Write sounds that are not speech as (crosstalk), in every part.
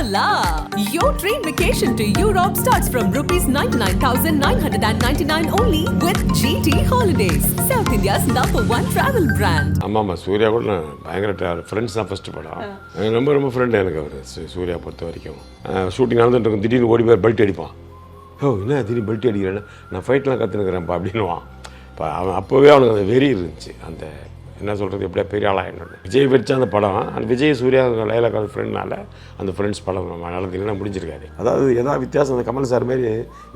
Hola! Your train vacation to Europe starts from rupees 99,999 only with GT Holidays, South India's number one travel brand. ஆமாம் ஆமாம் சூர்யா கூட நான் பயங்கர travel friends தான் first படம். எனக்கு ரொம்ப ரொம்ப ஃப்ரெண்டு எனக்கு அவர் சூர்யா பொறுத்த வரைக்கும். ஷூட்டிங் நடந்துட்டு இருக்கும் திடீர்னு ஓடி போய் பெல்ட் அடிப்பான். ஓ என்ன திடீர்னு பெல்ட் அடிக்கிறேன்னு நான் ஃபைட்லாம் கற்றுனுக்கிறேன்ப்பா அப்படின்னுவான். இப்போ அவன் அப்போவே அவனுக்கு அந்த வெறி இருந்துச்சு அந்த என்ன சொல்கிறது எப்படியா பெரிய என்னோட விஜய் வச்ச அந்த படம் அந்த விஜய் சூர்யா லைலா ஃப்ரெண்ட்னால அந்த ஃப்ரெண்ட்ஸ் படம் நடந்ததுன்னா முடிஞ்சிருக்காது. அதாவது எதாவது வித்தியாசம் அந்த கமல் சார் மாரி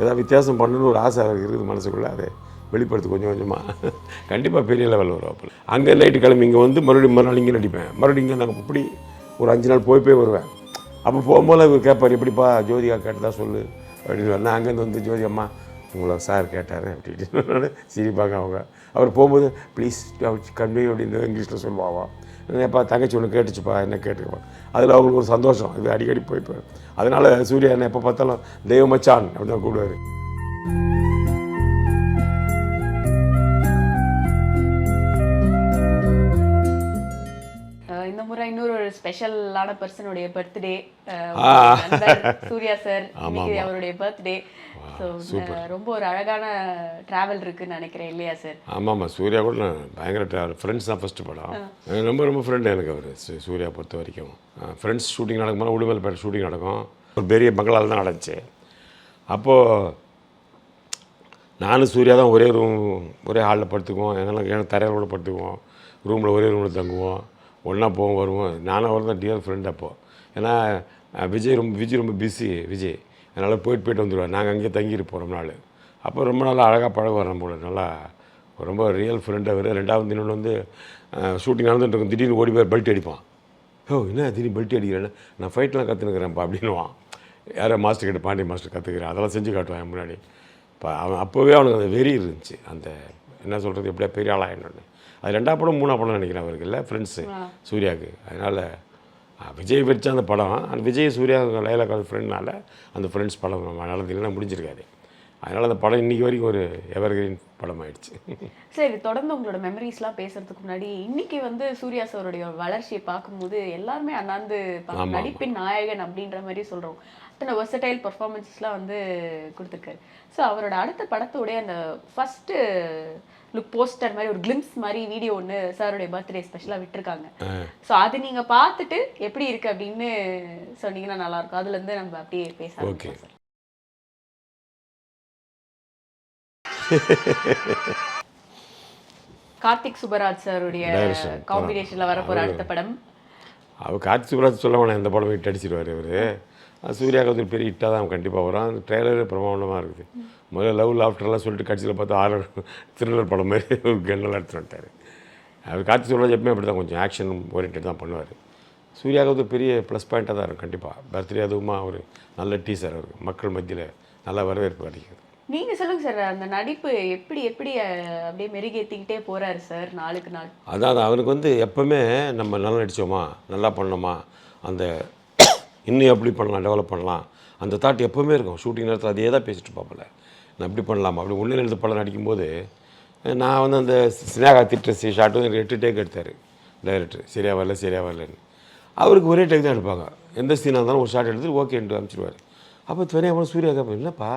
ஏதாவது வித்தியாசம் பண்ணணும்னு ஒரு ஆசை இருக்குது மனசுக்குள்ளே அது வெளிப்படுத்து கொஞ்சம் கொஞ்சமாக கண்டிப்பாக பெரிய லெவல் வரும் அப்போ அங்கே நைட்டு கிளம்பி இங்கே வந்து மறுபடியும் மறுநாள் இங்கே நடிப்பேன். மறுபடியும் இங்கே நாங்கள் இப்படி ஒரு அஞ்சு நாள் போய் போய் வருவேன். அப்போ போகும்போது அவர் கேட்பார் எப்படிப்பா ஜோதிகா கேட்டதா சொல்லு அப்படின்னு நான் அங்கேருந்து வந்து ஜோதி அம்மா உங்களை சார் கேட்டார் அப்படின்னு சிரிப்பாங்க அவங்க. அவர் போகும்போது ப்ளீஸ் கன்வே அப்படின்னு இங்கிலீஷில் சொல்லுவாவா? எப்பா தங்கச்சி ஒன்று கேட்டுச்சுப்பா என்ன கேட்டுக்கப்பா அதில் அவங்களுக்கு ஒரு சந்தோஷம். இது அடிக்கடி போய்ப்பார் அதனால் சூர்யா என்ன எப்போ பார்த்தாலும் தெய்வ மச்சான் அப்படின்னு தான் கூடுவார் ஒரு ஸ்பெஷலான பர்சனுடைய பர்த்டே. சூர்யா சார். (laughs) அவருடைய பர்த்டே ரொம்ப ஒரு அழகான டிராவல் இருக்குன்னு நினைக்கிறேன் இல்லையா சார் ஆமாம் ஆமாம் சூர்யா கூட நான் பயங்கர ட்ராவல் ஃப்ரெண்ட்ஸ் தான் ஃபஸ்ட்டு படம். ரொம்ப ரொம்ப ஃப்ரெண்டு எனக்கு அவர் சூர்யா பொறுத்த வரைக்கும். ஃப்ரெண்ட்ஸ் ஷூட்டிங் நடக்கும்போது உடுமல்பேட்டை ஷூட்டிங் நடக்கும். ஒரு பெரிய பங்களால் தான் நடந்துச்சு. அப்போது நானும் சூர்யா தான் ஒரே ரூம் ஒரே ஹாலில் படுத்துக்குவோம். எங்கெல்லாம் தரையில் கூட படுத்துக்குவோம். ரூமில் ஒரே ரூமில் தங்குவோம். ஒன்றா போவோம் வருவோம். நானும் அவர் தான் டியர் ஃப்ரெண்ட் அப்போது ஏன்னா விஜய் ரொம்ப விஜய் ரொம்ப பிஸி விஜய். அதனால் போயிட்டு போயிட்டு வந்துடுவார் நாங்கள் அங்கேயே தங்கியிருப்போம் ரொம்ப நாள். அப்போ ரொம்ப நல்லா அழகாக பழகுவார் நம்மளோட. நல்லா ரொம்ப ரியல் ஃப்ரெண்ட் அவர். ரெண்டாவது இன்னொன்று வந்து ஷூட்டிங் நடந்துட்டு இருக்கும். திடீர்னு ஓடி போய் பெல்ட் அடிப்பான். ஓ என்ன திடீர்னு பெல்ட் அடிக்கிறேன்னு? நான் ஃபைட்லாம் கற்றுனுக்கிறேன்ப்பா அப்படின்னுவான். யாரோ மாஸ்டர் கிட்ட பாண்டிய மாஸ்டர் கற்றுக்கிறேன் அதெல்லாம் செஞ்சு காட்டுவான் முன்னாடி. இப்போ அவன் அப்போவே அவனுக்கு அந்த வெறி இருந்துச்சு. அந்த என்ன சொல்கிறது எப்படியா பெரிய ஆளாக என்னொன்று அது ரெண்டாம் படம் மூணாம் படம் நினைக்கிறேன் அவருக்கு இல்லை ஃப்ரெண்ட்ஸு சூர்யாவுக்கு. அதனால் விஜய் வச்ச அந்த படம். அந்த விஜய் சூர்யா லைலா கால் ஃப்ரெண்ட்னால அந்த ஃப்ரெண்ட்ஸ் படம் நடந்ததுன்னா முடிஞ்சிருக்காது. அதனால் அந்த படம் இன்றைக்கி வரைக்கும் ஒரு எவர்கிரீன் படம் ஆயிடுச்சு சரி தொடர்ந்து உங்களோட மெமரிஸ்லாம் பேசுறதுக்கு முன்னாடி இன்னைக்கு வந்து சூர்யா சாருடைய வளர்ச்சியை பார்க்கும்போது எல்லாருமே அண்ணாந்து நடிப்பின் நாயகன் அப்படின்ற மாதிரி சொல்றோம். அத்தனை வெர்சடைல் பர்ஃபார்மன்ஸஸ்லாம் வந்து கொடுத்துருக்காரு. ஸோ அவரோட அடுத்த படத்தோடைய அந்த ஃபர்ஸ்ட் லுக் போஸ்டர் மாதிரி ஒரு கிளிம்ஸ் மாதிரி வீடியோ ஒன்று சாருடைய பர்த்டே ஸ்பெஷலாக விட்டுருக்காங்க. ஸோ அது நீங்க பார்த்துட்டு எப்படி இருக்கு அப்படின்னு சொன்னீங்கன்னா நல்லா இருக்கும். அதுல இருந்து நம்ம அப்படியே பேச சார். கார்த்திக் சுப்பராஜ் சாருடைய. காம்பினேஷன்ல வரப்போற அடுத்த படம். அவர் கார்த்தி சுப்ராஜ் சொல்ல வேணாம் எந்த படம் ஹிட் அடிச்சிருவார் அவர். சூர்யாவுக்கு ஒரு பெரிய ஹிட்டாக தான் கண்டிப்பாக வரும். அந்த ட்ரெய்லர் பிரமாண்டமாக இருக்குது. முதல்ல லவ் லாஃப்டர்லாம் சொல்லிட்டு கட்சியில் பார்த்தா ஆரர் த்ரில்லர் படம் மாதிரி ஒரு கன்னெல்லாம் எடுத்துட்டு வந்துட்டார். அவர் கார்த்தி சுப்ராஜ் எப்பவுமே அப்படி தான் கொஞ்சம் ஆக்ஷன் ஓரியன்ட் தான் பண்ணுவார். சூர்யாவுக்கு வந்து பெரிய ப்ளஸ் பாயிண்ட்டாக தான் இருக்கும் கண்டிப்பாக பர்த்டே அதுவுமா ஒரு நல்ல டீசர் அவருக்கு மக்கள் மத்தியில் நல்ல வரவேற்பு கிடைக்குது நீங்க சொல்லுங்க சார் அந்த நடிப்பு எப்படி எப்படி அப்படியே மெருகேத்திக்கிட்டே போறாரு சார் நாளுக்கு நாள்? அதாவது அவனுக்கு வந்து எப்பவுமே நம்ம நல்லா நடித்தோமா நல்லா பண்ணோமா? அந்த இன்னும் எப்படி பண்ணலாம் டெவலப் பண்ணலாம்? அந்த தாட் எப்போவுமே இருக்கும். ஷூட்டிங் நேரத்தில் அதே தான் பேசிட்டு பார்ப்பல நான் இப்படி பண்ணலாமா? அப்படி உள்ளே எழுந்து படம் நடிக்கும்போது நான் வந்து அந்த ஸ்னேகா திட்ட சி ஷாட்டும் எனக்கு எட்டு டேக் எடுத்தார். டைரக்டர் சரியாக வரல சரியாக வரலன்னு. அவருக்கு ஒரே டேக் தான் எடுப்பாங்க. எந்த சீனாக இருந்தாலும் ஒரு ஷாட் எடுத்து ஓகேன்ட்டு அனுப்பிச்சிடுவார். அப்போ துணையாக சூர்யா கேட்பேன் என்னப்பா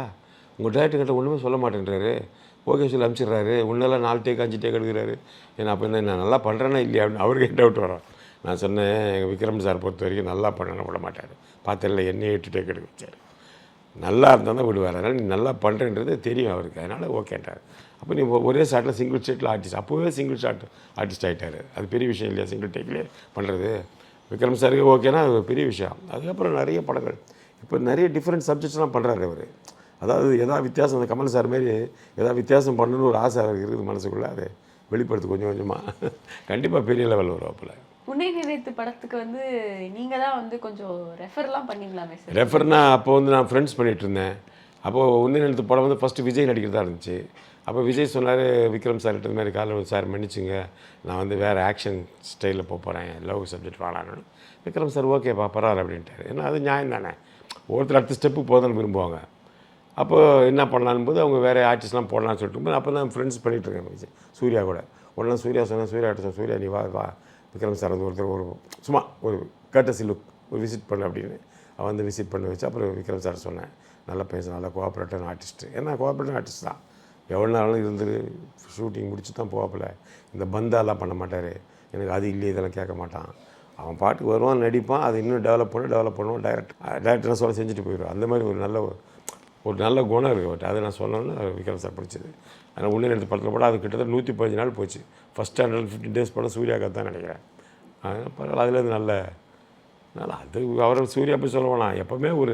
உங்கள் டேரக்டர் கிட்ட ஒன்றுமே சொல்ல மாட்டேன்றாரு. ஓகே சொல்லி அனுப்பிச்சிடுறாரு. உன்னெல்லாம் நாலு டேக் அஞ்சு டேக் எடுக்கிறாரு. ஏன்னா அப்போ என்ன நான் நல்லா பண்ணுறேன்னா இல்லையா? அப்படின்னு அவருக்கு டவுட் வரும். நான் சொன்னேன் எங்கள் விக்ரம் சார் பொறுத்த வரைக்கும் நல்லா பண்ணணும் விட மாட்டார். பாத்திரில் என்னையே எட்டு டேக் எடுக்க வச்சார். நல்லா இருந்தால் தான் விடுவார். அதனால் நீ நல்லா பண்ணுறன்றது தெரியும் அவருக்கு. அதனால் ஓகேன்றார். அப்போ நீ ஒரே ஷாட்டில் சிங்கிள் ஷாட்டில் ஆர்டிஸ்ட் அப்போவே சிங்கிள் ஷாட் ஆர்டிஸ்ட் ஆகிட்டார் அது பெரிய விஷயம் இல்லையா சிங்கிள் டேக்லேயே பண்ணுறது விக்ரம் சாருக்கு ஓகேனா அது பெரிய விஷயம். அதுக்கப்புறம் நிறைய படங்கள். இப்போ நிறைய டிஃப்ரெண்ட் சப்ஜெக்ட்ஸ்லாம் பண்ணுறாரு அவர். அதாவது எதாவது வித்தியாசம் அந்த கமல் சார் மாரி எதாவது வித்தியாசம் பண்ணணும்னு ஒரு ஆசை அவருக்கு இருக்குது மனசுக்குள்ளே அது வெளிப்படுத்து கொஞ்சம் கொஞ்சமாக கண்டிப்பாக பெரிய லெவல் வரும் அப்போல. உன்னை நினைத்து படத்துக்கு வந்து நீங்க தான் வந்து கொஞ்சம் ரெஃபர்லாம் பண்ணீங்களாமே சார் ரெஃபர்னா அப்போ வந்து நான் ஃப்ரெண்ட்ஸ் பண்ணிகிட்டு இருந்தேன். அப்போது உன்னை நினைத்து படம் வந்து ஃபஸ்ட்டு விஜய் நடிக்கிறதா இருந்துச்சு. அப்போ விஜய் சொன்னார் விக்ரம் சார் இந்த மாதிரி காலையில் சார் மன்னிச்சுங்க. நான் வந்து வேறு ஆக்ஷன் ஸ்டைலில் போக போகிறேன் லவ் சப்ஜெக்ட் வாழான்னு விக்ரம் சார் ஓகேப்பா பரவாயில்ல அப்படின்ட்டாரு. ஏன்னா அது நியாயம் தானே. ஒருத்தர் அடுத்த ஸ்டெப்பு போதும்னு விரும்புவாங்க. அப்போது என்ன பண்ணலான்னு போது அவங்க வேறு ஆர்டிஸ்ட்லாம் போடலாம்னு சொல்லிட்டு போது அப்போ தான் ஃப்ரெண்ட்ஸ் பண்ணிகிட்டு இருக்கேன் விஜய். சூர்யா கூட. உடனே சூர்யா சொன்னேன் சூர்யா சூர்யா நீ வா வா. விக்ரம் சார் வந்து ஒருத்தர் ஒரு சும்மா ஒரு கட்டசி லுக் ஒரு விசிட் பண்ண அப்படின்னு வந்து விசிட் பண்ண வச்சு அப்புறம் விக்ரம் சார் சொன்னேன். நல்லா பேச நல்லா கோஆப்ரேட்டிவ் ஆர்டிஸ்ட்டு ஏன்னா கோஆப்ரேட்டிவ் ஆர்டிஸ்ட் தான். எவ்வளோ நாளும் இருந்து ஷூட்டிங் முடிச்சு தான் போவாப்பில். இந்த பந்தாலாம் பண்ண மாட்டார். எனக்கு அது இல்லையே இதெல்லாம் கேட்க மாட்டான். அவன் பாட்டுக்கு வருவான் நடிப்பான் அதை இன்னும் டெவலப் பண்ணி டெவலப் பண்ணுவோம் டைரக்ட் டேரக்டர்னு சொல்ல செஞ்சுட்டு போயிடுவான். அந்த மாதிரி ஒரு நல்ல ஒரு- நல்ல குணம் இருக்குது அவர்கிட்ட. அதை நான் சொன்னோன்னு விக்ரம் சார் பிடிச்சது. ஆனால் உள்ளே எடுத்து படத்தில் போட அது கிட்டத்தட்ட நூற்றி பதினஞ்சு நாள் போச்சு. ஃபஸ்ட் ஹண்ட்ரட் ஃபிஃப்டி டேஸ் படம் சூர்யாக்காக தான் நினைக்கிறேன். பரவாயில்ல அதில் அது நல்ல அதனால் அது அவரை சூர்யா போய் சொல்ல வேணாம் எப்போவுமே ஒரு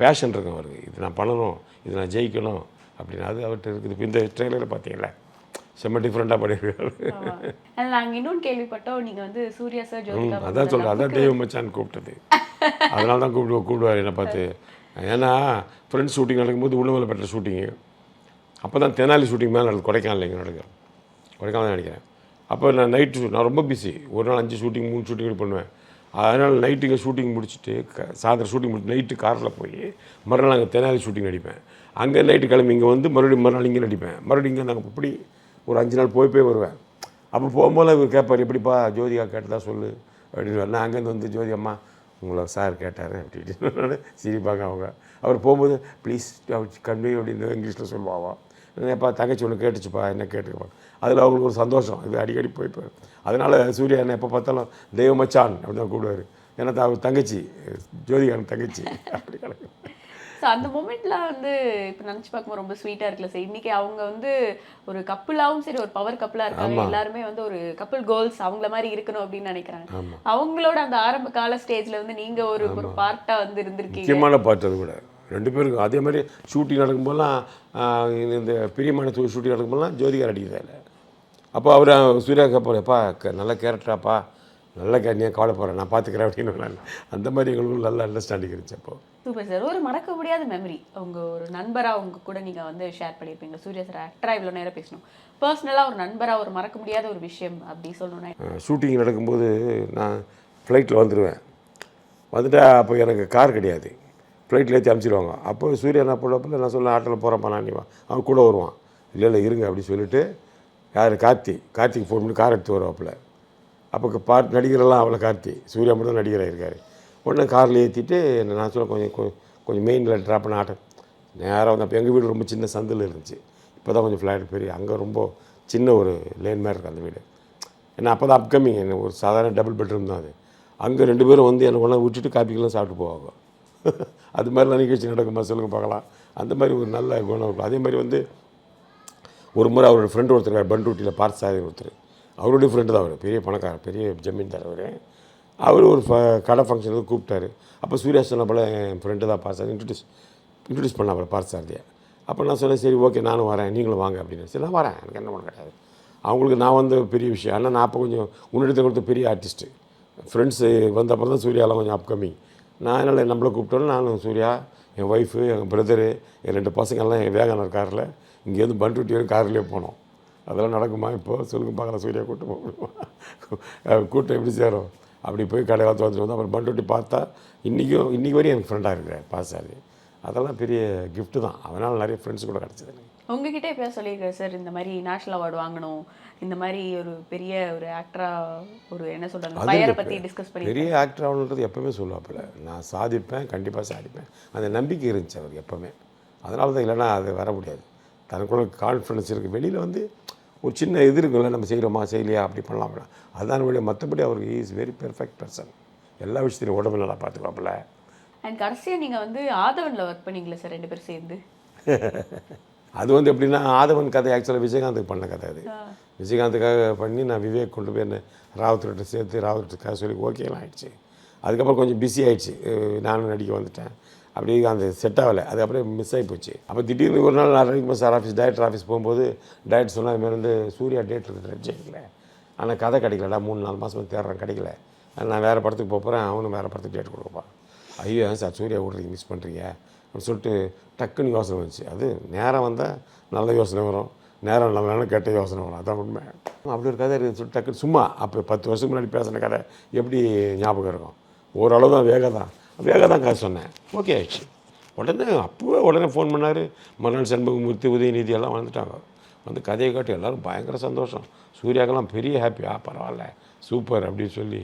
பேஷன் இருக்கும் அவருக்கு. இது நான் பண்ணணும் இது நான் ஜெயிக்கணும் அப்படின்னு அது அவர்கிட்ட இருக்குது. இப்போ இந்த ட்ரெயிலரில் பார்த்தீங்களா செம்ம டிஃப்ரெண்ட்டாக பண்ணியிருக்காரு ஆனா நாங்க இன்னொன்று கேள்விப்பட்டோம் நீங்க வந்து சூர்யா சார் அதான் சொல்கிறேன் அதான் தெய்வ மச்சான் கூப்பிட்டது. அதனால தான் கூப்பிடு கூப்பிடுவார் என்னை பார்த்து. ஏன்னா ஃப்ரெண்ட்ஸ் ஷூட்டிங் நடக்கும்போது உணவில் பெற்ற ஷூட்டிங்கு அப்போ தான் தெனாலி ஷூட்டிங் மேலே நடக்கும் கொடைக்கானல் இங்கே நடக்கும் கொடைக்கானல் தான் நினைக்கிறேன். அப்போ நான் நைட்டு நான் ரொம்ப பிஸி ஒரு நாள் அஞ்சு ஷூட்டிங் மூணு ஷூட்டிங் பண்ணுவேன். அதனால் நைட்டு இங்கே ஷூட்டிங் முடிச்சுட்டு க சாயந்தரம் ஷூட்டிங் முடிச்சு நைட்டு காரில் போய் மறுநாள் அங்கே தெனாலி ஷூட்டிங் நடிப்பேன். அங்கே நைட்டு கிளம்பி இங்கே வந்து மறுபடியும் மறுநாள் இங்கே நடிப்பேன். மறுபடியும் இங்கே நாங்கள் இப்படி ஒரு அஞ்சு நாள் போய் போய் வருவேன். அப்போ போகும்போது இவர் கேட்பார் எப்படிப்பா ஜோதிகா கேட்டதா சொல்லு? அப்படின்னு. நான் அங்கேருந்து வந்து ஜோதி அம்மா உங்களை சார் கேட்டார் அப்படின்னு சிரிப்பாங்க அவங்க. அவர் போகும்போது ப்ளீஸ் கன்வே அப்படின்னு இங்கிலீஷில் சொல்லுவாவா? என்னப்பா தங்கச்சி ஒன்று கேட்டுச்சுப்பா என்ன கேட்டுக்கப்பா அதில் அவங்களுக்கு ஒரு சந்தோஷம். இது அடிக்கடி போய்ப்பார் அதனால் சூர்யா என்ன எப்போ பார்த்தாலும் தெய்வமச்சான் அப்படின்னு தான் கூப்பிடுவார். ஏன்னா அவர் தங்கச்சி ஜோதிகான் தங்கச்சி அப்படி கிடக்கு ஸோ அந்த மூமெண்ட்லாம் வந்து இப்போ நினச்சி பார்க்கும்போது ரொம்ப ஸ்வீட்டாக இருக்குல்ல. சார் இன்னைக்கு அவங்க வந்து ஒரு கப்புளாவும் சரி ஒரு பவர் கப்புளாக இருக்காங்க. எல்லாருமே வந்து ஒரு கப்புள் கோல்ஸ் அவங்கள மாதிரி இருக்கணும் அப்படின்னு நினைக்கிறாங்க. அவங்களோட அந்த ஆரம்ப கால ஸ்டேஜ்ல வந்து நீங்க ஒரு ஒரு பார்ட்டா வந்து இருந்திருக்கீங்க. முக்கியமான அது கூட. ரெண்டு பேருக்கும் அதே மாதிரி ஷூட்டிங் நடக்கும்போதெல்லாம் இந்த பிரியமான ஷூட்டிங் நடக்கும்போதெல்லாம் ஜோதிகா அடிக்கிறதில்ல அப்போ அவர் சூர்யா கேட்பாருப்பா நல்ல கேரக்டராப்பா நல்ல கேரக்டர் கவலைப்படுறேன் நான் பார்த்துக்கிறேன் அப்படின்னு நான் அந்த மாதிரி எங்களுக்கும் நல்ல அண்டர்ஸ்டாண்டிங் இருந்துச்சு அப்போ. Super sir. ஒரு மறக்க முடியாத மெமரி உங்க ஒரு நண்பரா உங்க கூட நீங்க வந்து ஷேர் பண்ணியிருப்பீங்க. சூர்யா சார் ஆக்டரா இவ்வளோ நேரம் பேசணும். பர்சனலா ஒரு நண்பரா ஒரு மறக்க முடியாத ஒரு விஷயம் அப்படி சொல்லணும்னா ஷூட்டிங் நடக்கும்போது நான் ஃப்ளைட்டில் வந்துடுவேன் வந்துட்டா அப்போ எனக்கு கார் கிடையாது. ஃப்ளைட்டில் ஏற்றி அனுப்பிச்சிடுவாங்க அப்போ சூர்யா என்ன பண்ணுறப்ப நான் சொல்ல ஆட்டோவில் போகிறப்ப நான் அவன் கூட வருவான். இல்லை இல்லை இருங்க அப்படி சொல்லிட்டு யார் கார்த்தி கார்த்திக் ஃபோன் பண்ணி கார் எடுத்து வருவாப்புல. அப்போ பாட் நடிகரெல்லாம் அவ்வளோ கார்த்தி. சூர்யா மட்டும் தான் நடிகராக இருக்கார். உடனே காரில் ஏற்றிட்டு நான் சொல்ல கொஞ்சம் கொஞ்சம் மெயினில் ட்ராப் பண்ண ஆட்டேன் நேராக வந்து அப்போ எங்கள் வீடு ரொம்ப சின்ன சந்தில் இருந்துச்சு. இப்போ தான் கொஞ்சம் ஃப்ளாட் பெரிய அங்கே ரொம்ப சின்ன ஒரு லேன் மாதிரி இருக்குது அந்த வீடு. ஏன்னா அப்போ தான் அப்கமிங் என்ன ஒரு சாதாரண டபுள் பெட்ரூம் தான் அது. அங்கே ரெண்டு பேரும் வந்து என்னை ஒன்றா விட்டுட்டு காப்பிக்கெல்லாம் சாப்பிட்டு போவாங்க. (laughs) அது மாதிரிலாம் நிகழ்ச்சி நடக்குமா சொல்லுங்கள் பார்க்கலாம். அந்த மாதிரி ஒரு நல்ல குணம் இருக்கும். அதே மாதிரி வந்து ஒரு முறை அவரோட ஃப்ரெண்டு ஒருத்தர் பண்ருட்டியில் பார்த்து சாதி ஒருத்தர். அவருடைய ஃப்ரெண்டு தான் அவர். பெரிய பணக்காரர் பெரிய ஜமீன்தார் அவர். அவர் ஒரு ஃப கடை ஃபங்க்ஷனுக்கு கூப்பிட்டாரு. அப்போ சூர்யா சொன்ன போல் என் ஃப்ரெண்டு தான் பார்த்தார். இன்ட்ரடியூஸ் இன்ட்ரடியூஸ் பண்ண போல பார்த்து அப்போ நான் சொன்னேன் சரி ஓகே நானும் வரேன். நீங்களும் வாங்க அப்படின்னு. சரி நான் வரேன். எனக்கு என்ன பண்ண கிடையாது. அவங்களுக்கு நான் வந்து பெரிய விஷயம். ஆனால் நான் அப்போ கொஞ்சம் முன்னெடுத்து கொடுத்த பெரிய ஆர்டிஸ்ட்டு ஃப்ரெண்ட்ஸு வந்த அப்புறம் தான் சூர்யாலாம் கொஞ்சம் அப்கமிங் நான் என்னால் நம்மளை கூப்பிட்டோன்னு நானும் சூர்யா என் ஒய்ஃபு எங்கள் பிரதரு என் ரெண்டு பசங்கள்லாம் என் வேகனர் காரில் இங்கேருந்து பண்ருட்டி வரைக்கும் கார்லேயே போனோம். அதெல்லாம் நடக்குமா இப்போ? சொல்லுங்க பார்க்கலாம் சூர்யா கூட்டம் கூட்டம் எப்படி சேரும்? அப்படி போய் கடை காலத்து வந்துட்டு வந்து அப்புறம் பண்ருட்டி பார்த்தா இன்றைக்கும் இன்றைக்கி வரையும் எனக்கு ஃப்ரெண்டாக இருக்கிறேன் பாசாரு அதெல்லாம் பெரிய gift தான். அதனால் நிறைய ஃப்ரெண்ட்ஸ் கூட கிடச்சிது எனக்கு. உங்ககிட்ட எப்பயா சொல்லியிருக்காரு சார் இந்த மாதிரி நேஷனல் அவார்டு வாங்கணும். இந்த மாதிரி ஒரு பெரிய ஒரு ஆக்டரா ஒரு என்ன பயரை பத்தி டிஸ்கஸ் பண்ணி பெரிய ஆக்டர் ஆகணுன்றது எப்போவுமே சொல்லுவாப்புல. நான் சாதிப்பேன் கண்டிப்பாக சாதிப்பேன். அந்த நம்பிக்கை இருந்துச்சு அவருக்கு எப்போவுமே. அதனால தான் இல்லைன்னா அது வர முடியாது. தனக்குள்ள கான்ஃபிடன்ஸ் இருக்குது வெளியில் வந்து ஒரு சின்ன இது இருக்குல்ல நம்ம செய்கிறோமா செய்யலையா அப்படி பண்ணலாம்ல அதான் வழியாக மற்றபடி அவருக்கு இஸ் வெரி பெர்ஃபெக்ட் பர்சன் எல்லா விஷயத்தையும் உடம்பு நல்லா பார்த்துக்குவாப்புல. அண்ட் கடைசியா நீங்க வந்து ஆதவன்ல ஒர்க் பண்ணீங்களா சார் ரெண்டு பேரும் சேர்ந்து? (laughs) அது வந்து எப்படின்னா ஆதவன் கதை ஆக்சுவலாக விஜயகாந்துக்கு பண்ண கதை அது. விஜயகாந்துக்காக பண்ணி நான் விவேக் கொண்டு போய் என்ன ராவத்தர்கிட்ட சேர்த்து ராவத்தர்க்காக சொல்லி ஓகேலாம் ஆயிடுச்சு. அதுக்கப்புறம் கொஞ்சம் பிஸி ஆயிடுச்சு. அஹ் நானும் நடிக்க வந்துட்டேன். அப்படியே அந்த செட் ஆகலை. அது அப்படியே மிஸ் ஆகி போச்சு. அப்போ திடீர்னு ஒரு நாள் நான் Ravikumar sir office director office போகும்போது டைரக்டர் சொன்னால் இது வந்து சூர்யா டேட் இருக்குது ரஜினியில் ஆனால் கதை கிடைக்கலடா மூணு நாலு மாதம் தேடுறேன் கிடைக்கல. நான் வேறு படத்துக்கு போக போகிறேன் அவனும் வேறு படத்துக்கு டேட் கொடுப்பான் ஐயோ ஏன் சார் சூர்யா விட்றீங்க மிஸ் பண்ணுறீங்க அப்படின்னு சொல்லிட்டு டக்குன்னு யோசனை வந்துச்சு. அது நேரம் வந்தால் நல்ல யோசனை வரும். நேரம் நல்ல கெட்ட யோசனை வரும். அதான் உண்மை. அப்படி ஒரு கதை இருக்குன்னு சொல்லிட்டு டக்குன்னு சும்மா அப்போ பத்து வருஷத்துக்கு முன்னாடி பேசின கதை எப்படி ஞாபகம் இருக்கும்? ஓரளவு தான் வேக தான் வேக தான் கதை சொன்னேன். ஓகே ஆயிடுச்சு. உடனே அப்போவே உடனே ஃபோன் பண்ணார். மறுநாள் செண்பகமூர்த்தி உதயநிதி எல்லாம் வந்துட்டாங்க. வந்து கதையை காட்டி எல்லோரும் பயங்கர சந்தோஷம். சூர்யாக்கெல்லாம் பெரிய ஹாப்பி ஆ பரவாயில்ல. சூப்பர் அப்படின்னு சொல்லி.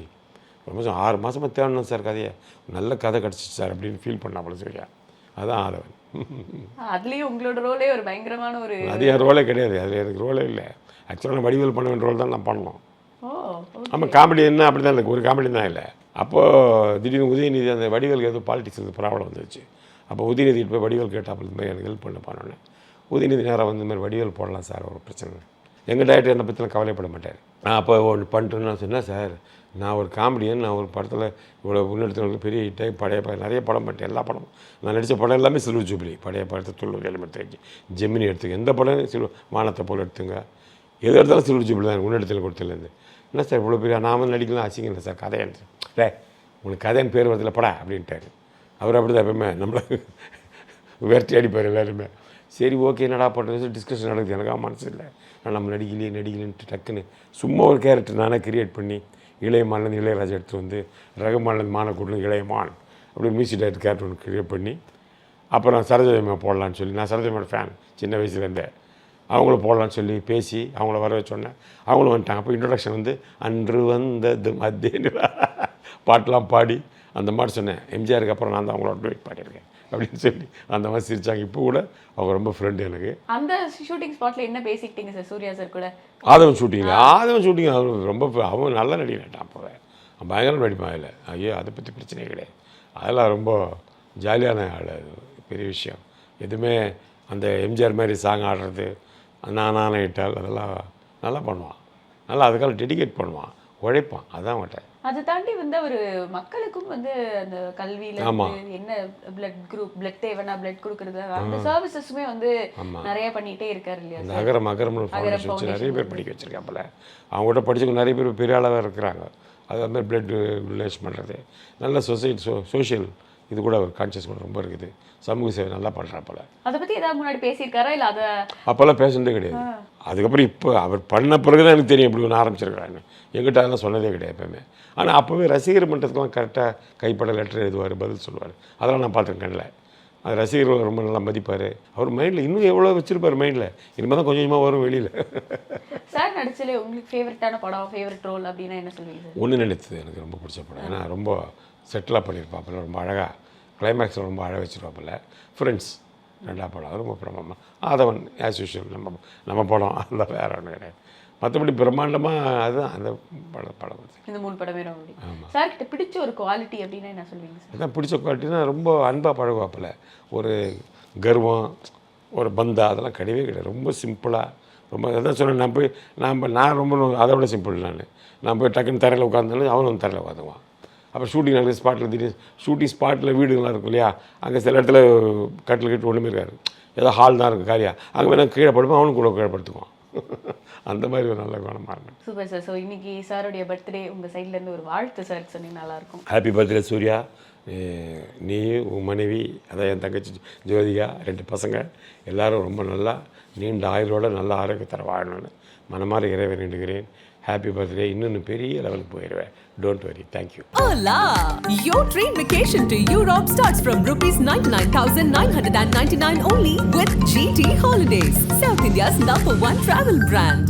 ரொம்ப ஆறு மாதமாக தேடணும் சார் கதையை. நல்ல கதை கிடச்சிச்சு சார் அப்படின்னு ஃபீல் பண்ணாப்புல சூர்யா. அதான் ஆதவன் அதுலயும் உங்களோட ரோலே ஒரு பயங்கரமான ஒரு அது என் ரோலே கிடையாது. அது எனக்கு ரோலே இல்லை. ஆக்சுவலாக நான் வடிவேல் பண்ண வேண்டிய ரோல் தான் நான் பண்ணோம் ஓ ஆமாம் காமெடி என்ன அப்படி தான் இல்லை. ஒரு காமெடி தான் இல்லை. அப்போது திடீர்னு உதயநிதி அந்த வடிவேலுக்கு ஏதோ பாலிடிக்ஸ் வந்து ப்ராப்ளம் வந்துச்சு அப்போ உதயநிதி போய் வடிவேல் கேட்டாப்புல இந்த மாதிரி எனக்கு ஹெல்ப் பண்ண பண்ணோன்னே உதயநிதி நேராக வந்து மாதிரி வடிவேல் போடலாம் சார் ஒரு பிரச்சனை எங்கள் டேரக்டர் என்னை பற்றிலாம் கவலைப்பட மாட்டார். நான் அப்போ ஒன்று பண்ணிட்டேன்னு நான் சொன்னேன் சார் நான் ஒரு காமெடியன் நான் ஒரு படத்தில் இவ்வளோ முன்னெடுத்தவங்களுக்கு பெரிய ஹிட்டாக பழைய படம் நிறைய படம் பண்ணிட்டேன் எல்லா படமும். நான் நடித்த படம் எல்லாமே சில்வர் ஜூப்ளி. பழைய படத்தை துள்ளூர் எலிமெண்ட் ஜெமினி எடுத்துங்க எந்த படம்? சில்வர் வானத்தை போல் எடுத்துங்க. எது எடுத்தாலும் சில்வர் ஜூப்ளி தான் முன்னெடுத்தல் கொடுத்துலேருந்து என்ன சார் இவ்வளோ பெரிய நாம நடிக்கலாம் அசிங்கம் இல்லை சார் கதைன்னு இல்லை உனக்கு கதைன்னு பேர் வரதில்ல படா அப்படின்ட்டாரு. அவர் அப்படி தான் எப்பவுமே நம்மளை விரட்டி அடிப்பார் எல்லாருமே. சரி ஓகே என்னடா பண்ணுறது? டிஸ்கஷன் நடக்குது. எனக்காக மனசு இல்லை. நான் நம்ம நடிக்கலையே நடிக்கலைன்ட்டு டக்குன்னு சும்மா ஒரு கேரக்டர் நானே கிரியேட் பண்ணி இளையமான்லேருந்து இளையராஜா எடுத்து வந்து ரகுமான்லேருந்து மானக்கூடலும் இளையமான் அப்படி மியூசிக் டைரக்டர் கேரக்டர் ஒன்று கிரியேட் பண்ணி அப்புறம் சரோஜாமா போடலான்னு சொல்லி நான் சரோஜாமியோட ஃபேன் சின்ன வயசுலேருந்தே. அவங்கள போடலான்னு சொல்லி பேசி அவங்கள வர வச்சோன்னே அவங்களும் வந்துட்டாங்க. அப்போ இன்ட்ரடக்ஷன் வந்து அன்று வந்தது மத்திய (laughs) பாட்டெலாம் பாடி அந்த மாதிரி சொன்னேன். எம்ஜிஆருக்கு அப்புறம் நான் தான் அவங்களோட டூட் பாடியிருக்கேன் அப்படின்னு சொல்லி அந்த மாதிரி சிரிச்சாங்க. இப்போ கூட அவங்க ரொம்ப ஃப்ரெண்டு எனக்கு. அந்த ஷூட்டிங் ஸ்பாட்ல என்ன பேசிக்கிட்டீங்க சார் சூர்யா சார் கூட? ஆதவன் ஷூட்டிங் ஆதவன் ஷூட்டிங் அவர் ரொம்ப அவன் நல்ல நடிகன் அப்போவே அவன் பயங்கரம் நடிப்பான் அதில். ஐயோ அதை பற்றி பிரச்சனையே கிடையாது. அதெல்லாம் ரொம்ப ஜாலியான ஆள் அது. பெரிய விஷயம். எதுவுமே அந்த எம்ஜிஆர் மாதிரி சாங் ஆடுறது நான் இட்டால் அதெல்லாம் நல்லா பண்ணுவான். நல்லா அதுக்காக டெடிகேட் பண்ணுவான். உழைப்பான். அதான் மாட்டேன் அதை தாண்டி வந்து ஒரு மக்களுக்கும் வந்து அந்த கல்வியில என்ன பிளட் குரூப் பிளட் தேவைன்னா பிளட் கொடுக்கறது அந்த சர்வீசஸுமே வந்து நிறைய பண்ணிட்டே இருக்காரு இல்லையா அந்த அகரம் அகரம்னு ஃபவுண்டேஷன் வச்சு நிறைய பேர் படிக்க வச்சுருக்காப்புல அவங்ககிட்ட படிச்சவங்க நிறைய பேர் பெரிய ஆளாக இருக்கிறாங்க. அது மாதிரி பிளட் டொனேஷன் பண்ணுறது நல்ல சொசைட்டி சோ சோஷியல் இது கூட ஒரு கான்சியஸ் கூட ரொம்ப இருக்குது. சமூக சேவை நல்லா பண்ணுறாப்புல அதை பத்தி ஏதாவது முன்னாடி பேசியிருக்காரா? இல்ல அத அப்போல்லாம் பேசுனதே கிடையாது. அதுக்கப்புறம் இப்போ அவர் பண்ண பிறகு தான் எனக்கு தெரியும் இப்படி ஒன்று ஆரம்பிச்சிருக்கிறான்னு எங்கிட்ட அதெல்லாம் சொன்னதே கிடையாது எப்பவுமே. ஆனால் அப்போவே ரசிகர் மன்றத்துக்குலாம் கரெக்டாக கைப்பட லெட்டர் எழுதுவார் பதில் சொல்லுவார். அதெல்லாம் நான் பார்த்துருக்கேன் கண்ணில். அது ரசிகர்கள் ரொம்ப நல்லா மதிப்பார். அவர் மைண்டில் இன்னும் எவ்வளோ வச்சிருப்பார் மைண்டில் இனிமேல் தான் கொஞ்சம் கொஞ்சமாக வரும் வெளியில். சார் நடிச்சல உங்களுக்கு ஃபேவரட்டான படம் ஃபேவரட் ரோல் அப்படின்னா என்ன சொல்லுவீங்க ஒன்று நினைத்தது எனக்கு ரொம்ப பிடிச்ச படம். ஏன்னா ரொம்ப செட்டிலாக பண்ணியிருப்பாப்புல ரொம்ப அழகாக கிளைமேக்ஸில் ரொம்ப அழகாக வச்சுருப்பாப்புல. ஃப்ரெண்ட்ஸ் ரெண்டா படம் அது ரொம்ப பிரமாமா ஆதவன் ஆஸ் யூஷுவல் நம்ம நம்ம படம் (laughs) அந்த வேற ஒன்று கிடையாது. மற்றபடி பிரம்மாண்டமாக அதுதான். அந்த படம் படம் இந்த மூணு படமே பிடிக்கும். சார் கிட்ட பிடிச்ச ஒரு குவாலிட்டி அப்படின்னா என்ன சொல்லுவீங்க சார் அதான் பிடிச்ச குவாலிட்டினா ரொம்ப அன்பாக பழகுவாப்புல. ஒரு கர்வம் ஒரு பந்தா அதெல்லாம் கிடையவே கிடையாது. ரொம்ப சிம்பிளாக ரொம்ப அதான் சொன்னேன் நான் போய் நான் நான் ரொம்ப அதை விட சிம்பிள் நான். நான் போய் டக்குன்னு தரையில் உட்காந்தாலும் அவனும் தரையில் உட்காந்துவான் அப்புறம் ஷூட்டிங் நடக்கிற ஸ்பாட்டில் திடீர்னு ஷூட்டிங் ஸ்பாட்டில் வீடுகள்லாம் இருக்கும் இல்லையா? அங்கே சில இடத்துல கட்டில் கட்டு ஒன்றுமே இருக்காது. ஏதோ ஹால் தான் இருக்கும் காரியா அங்கே வேணால் கீழே படுப்போம் அவனும் கூட கீழே படுத்துக்குவான். (laughs) அந்த மாதிரி ஒரு நல்ல குணமாக இருந்தேன் சூப்பர் சார் ஸோ இன்னைக்கு சாருடைய பர்த்டே உங்க சைட்ல இருந்து ஒரு வாழ்த்து சார் சொன்னீங்க நல்லா இருக்கும். Happy birthday Surya. நீ உன் மனைவி அதான் என் தங்கச்சி ஜோதிகா ரெண்டு பசங்க எல்லாரும் ரொம்ப நல்லா நீண்ட ஆயுளோட நல்ல ஆரோக்கியத்தர வாழணும்னு மனமாற இறைவன் வேண்டுகிறேன். ஹாப்பி பர்த்டே இன்னும் பெரிய லெவலுக்கு போயிடுவேன் don't worry thank you Hola! Your train vacation to Europe starts from rupees 99,999 only with GT Holidays, South India's number one travel brand.